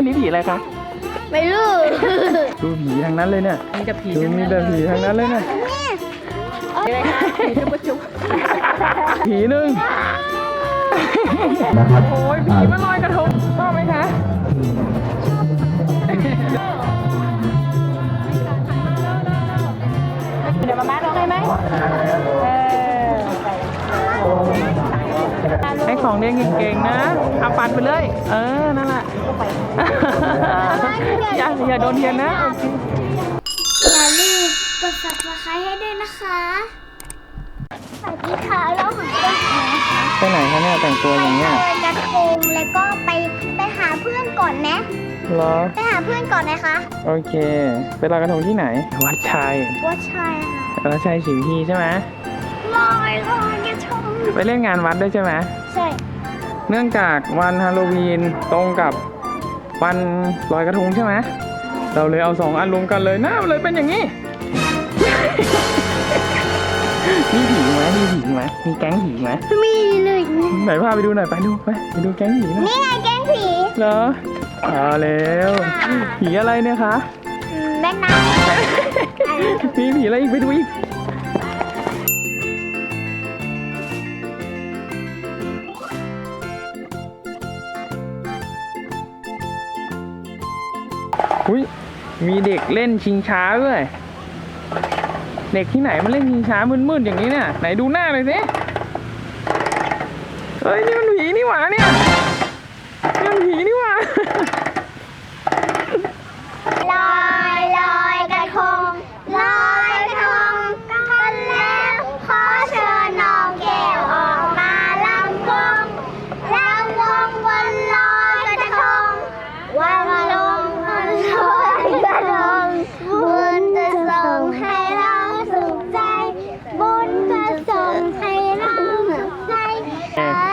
อันนี้ผีอะไรคะไม่รู้ ดูผีทั้งนั้นเลยเนี่ยมีแต่ผีดูมีแต่ผีทั้งนั้นเลยเนี่ยอะไรคะผีทุกประจุผีหนึ่งนะครับโอ้ยผีมาลอยกระทงชอบไหมคะเดี๋ยวมาม่าร้องได้ไหมเออให้ของเรียนเก่งๆนะเอาปัดไปเลย เออนั่นแหละ อย่าอย่าโดนเทียนนะโอเคอย่าลืมกด subscribe ให้ด้วยนะคะสวัสดีค่ะแล้วของเพื่อนนะคะไปไหนคะเนี่ยแต่งตัวไปอย่างเงี้ยลอยกระทงแล้วก็ไปไปหาเพื่อนก่อนนะเหรอไปหาเพื่อนก่อนนะคะโอเค ไปลอยกระทงที่ไหน วัดชัยว่าใช่ค่ะวัดชัยสิงห์พีใช่ไหมลอยลอยกระทงไปเล่นงานวัดด้วยใช่ไหมใช่ เนื่องจากวันฮาโลวีนตรงกับ วันลอยกระทงใช่ไหมเราเลยเอาสองอันรวมกันเลยหน้ามันเลยเป็นอย่างนี้ มีผีไหมมีผีไหมมีแก๊งผีไหมมีเลยไหนพาไปดูหน่อยไปดูไปไปดูแก๊งผีหน่อยนี่ไงแกล้งผีเหรอเอาแล้วผีอะไรเนี่ยคะอืมแม่น้มีผีอะไรอีกไปดูอีก อุ้ยมีเด็กเล่นชิงช้าด้วยเด็กที่ไหนมาเล่นชิงช้ามืดๆอย่างนี้เนี่ยไหนดูหน้าหน่อยสิเฮ้ยนี่มันผีนี่หว่าเนี่ยนี่มันผีนี่หว่า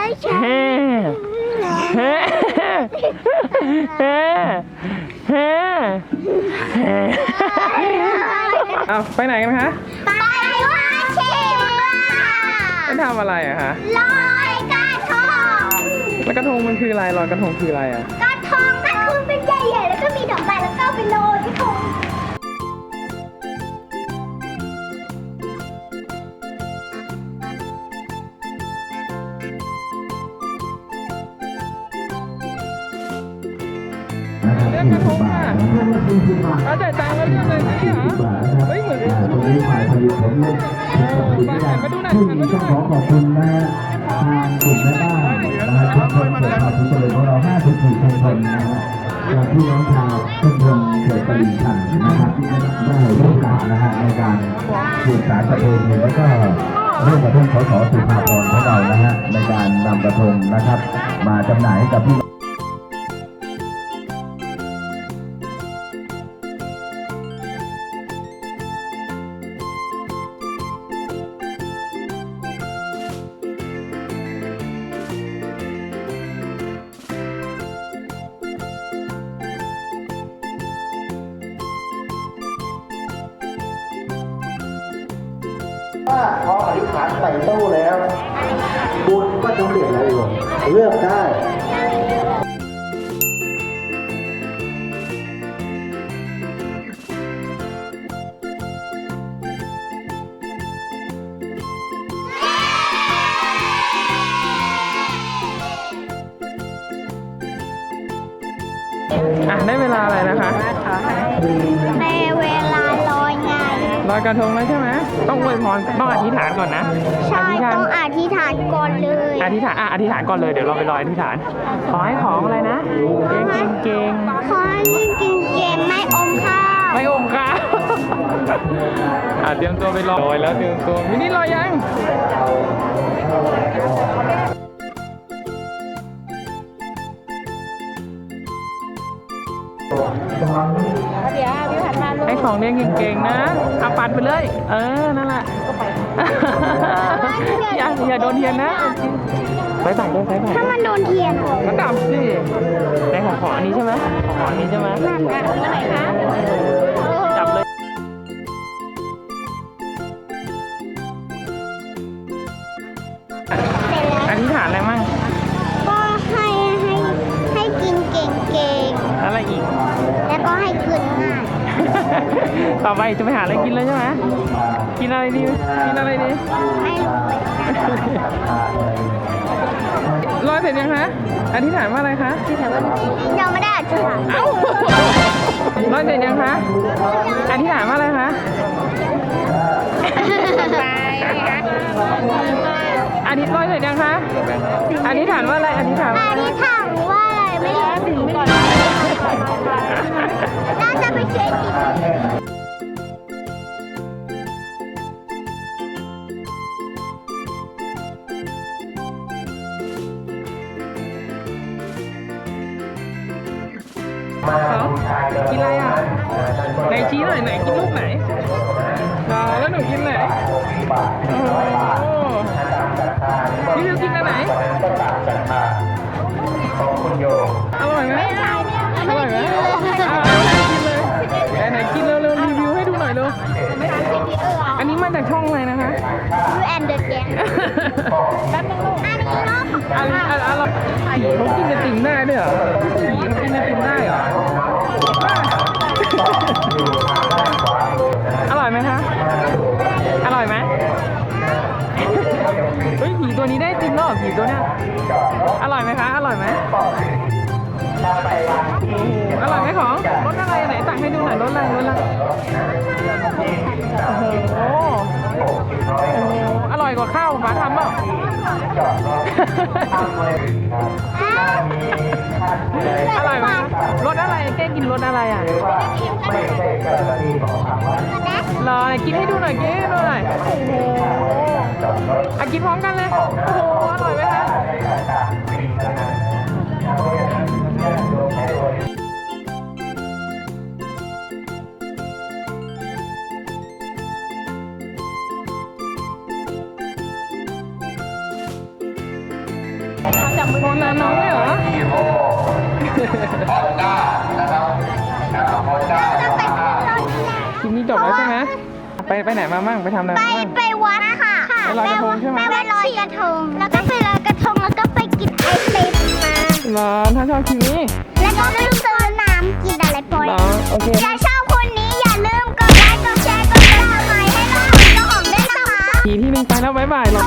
เอ้ยเฮ้เฮ้เฮ้เฮ้เฮ้เอาไปไหนกันคะไปวัดเชมาไปทำอะไรอะคะลอยกระทงแล้วกระทงมันคืออะไรลอยกระทงคืออะไรอะกระทงกระทงเป็นใหญ่ๆแล้วก็มีดอกไม้แล้วก็ไปโรยกระทงเรื่องกระทงค่ะเอาจ่ายตังค์แล้วเรื่องเลยนี่เหรอเฮ้ยเหมือนตรงนี้ฝ่ายผลิตผมเล่นผลิตไม่ได้ซึ่งต้องขอขอบคุณนะฮะทางกลุ่มแม่บ้านนะฮะชุมชนเกิดข่าวทุกคนของเรา54ชุมชนนะฮะจากพี่น้องชาวชุมชนเกิดตลิ่งชันนะครับที่ได้ร่วมกันนะฮะในการสืบสานประเพณีแล้วก็ร่วมกับท่านสสสุภาพรของเรานะฮะในการนำกระทงนะครับ มาจำหน่ายให้กับพี่ ว่าพออธิษฐานใส่ตู้แล้ว บุญก็จะเปลี่ยนแล้วโยมเลือกได้อะได้เวลาอะไรนะคะในเวลาลอยไงล อยกระทงแล้วใช่ไหมต้องอวยพรต้องอธิษฐานก่อนนะใช่อธิษฐานต้องอธิษฐานก่อนเลยอธิษฐานอะอธิษฐานก่อนเลยเดี๋ยวเราไปลอยอธิษฐาน ขอให้ของอะไรนะเก่งเก่งเก่งขอให้ยิ่งกินเกมไม่อมข้าวไม่อมค่ะอะเตรียมตัวไปลอยลอยแล้วเตรียมตัวมินี่ลอยยัง ของเรียนเก่งๆนะเอาปัดไปเลย เออ นั่นแหละอย่าอย่าโดนเทียนนะไปใส่ด้วยไปใส่ถ้ามันโดนเทียนก็ดับสิในของขออันนี้ใช่ไหมของขออันนี้ใช่ไหมนั่นนะไรคะ ต่อไปจะไปหาอะไรกินเลยใช่ไหมกินอะไรดี กินอะไรดีไม่รู้เหมือนกันรอยเสร็จยังคะอธิษฐานว่าอะไรคะยังไม่ได้อธิษฐานเอ้ารอยเสร็จยังคะอธิษฐานว่าอะไรคะอธิษฐานรอยเสร็จยังคะอธิษฐานว่าอะไรอธิษฐานอว่าอะไรธิษฐานว่าอะไรไม่รู้ถึงก่อน น่าจะไปเช็คอีกเหรอกินอะไรอะไห อันนี้มาจากช่องอะไรนะคะ ยูแอนเดอร์แกงแป๊บนึงลูกอันนี้เนาะอันนี้อันอันเราผีเขากินไอติมได้ด้วยเหรอผีเขากินไอติมได้เหรออ ให้ดูหน่อยรสอะไรรสอะไรโอ้โหโอ้โหอร่อยกว่าข้าวป้าทำเปล่าอร่อยไหมรสอะไรแกกินรสอะไรอะรอกินให้ดูหน่อยกินให้ดูหน่อยโอ้โหอะกินพร้อมกันเลยโอ้โหอร่อยไหมคะ โคนาน้อยเหรอยี่ห้อฮอนด้านะครับฮอนด้าคลิปนี้จบแล้วใช่ไหมไปไปไหนมามั่งไปทำอะไรไปามั่ไปวัดค่ะไปลอยกระทงใช่ไหม ไปลอยกระทง แล้วก็ไปลอยกระทงแล้วก็ไปกินไอศครีมมา เหรอถ้าชอบคลิปนี้แล้วก็ไปซื้อน้ำกินอะไรปลอยโอเคถ้าชอบคนนี้อย่าลืมกดไลค์กดแชร์กดติดตามให้เราเป็นเงก็ของด้วยนะคะทีที่หนึ่งไปแล้วบ๊ายบายหรอก